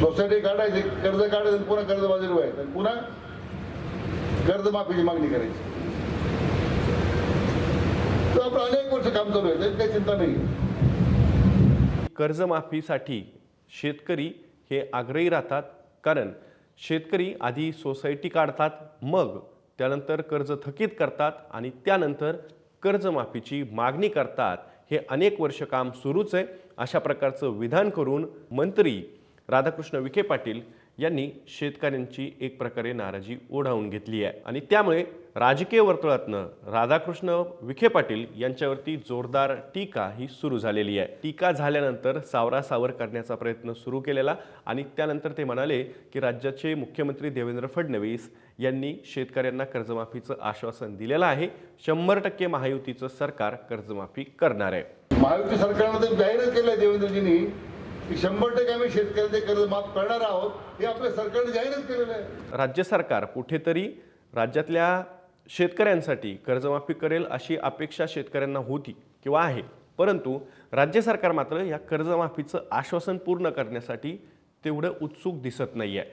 Society काढायची कर्ज काढायचं पुन्हा पुन्हा कर्जबाजारी व्हायचं. आणि पुन्हा कर्जमाफीची मागणी करायची. तर अनेक वर्ष काम चालू आहे त्याची काही चिंता नाही. कर्जमाफीसाठी शेतकरी हे आग्रही राहतात कारण शेतकरी आधी सोसायटी काढतात मग त्यानंतर कर्ज थकीत करतात आणि त्यानंतर कर्जमाफीची मागणी करतात. हे अनेक वर्ष काम सुरूच आहे. अशा प्रकारचं विधान करून मंत्री राधाकृष्ण विखे पाटील यांनी शेतकऱ्यांची एक प्रकारे नाराजी ओढावून घेतली आहे. आणि त्यामुळे राजकीय वर्तुळातनं राधाकृष्ण विखे पाटील यांच्यावरती जोरदार टीका ही सुरू झालेली आहे. टीका झाल्यानंतर सावरासावर करण्याचा प्रयत्न सुरू केलेला आणि त्यानंतर ते म्हणाले की राज्याचे मुख्यमंत्री देवेंद्र फडणवीस यांनी शेतकऱ्यांना कर्जमाफीचं आश्वासन दिलेलं आहे. शंभर टक्के महायुतीचं सरकार कर्जमाफी करणार आहे. महायुती सरकारनं जाहीर केलं देवेंद्रजींनी की शंभर टक्के आम्ही शेतकऱ्यांचे कर्ज माफ करणार आहोत हे आपल्या सरकारने जाहीरच केलेलं आहे. राज्य सरकार कुठेतरी राज्यातल्या शेतकऱ्यांसाठी कर्जमाफी करेल अशी अपेक्षा शेतकऱ्यांना होती किंवा आहे. परंतु राज्य सरकार मात्र या कर्जमाफीचं आश्वासन पूर्ण करण्यासाठी तेवढं उत्सुक दिसत नाही आहे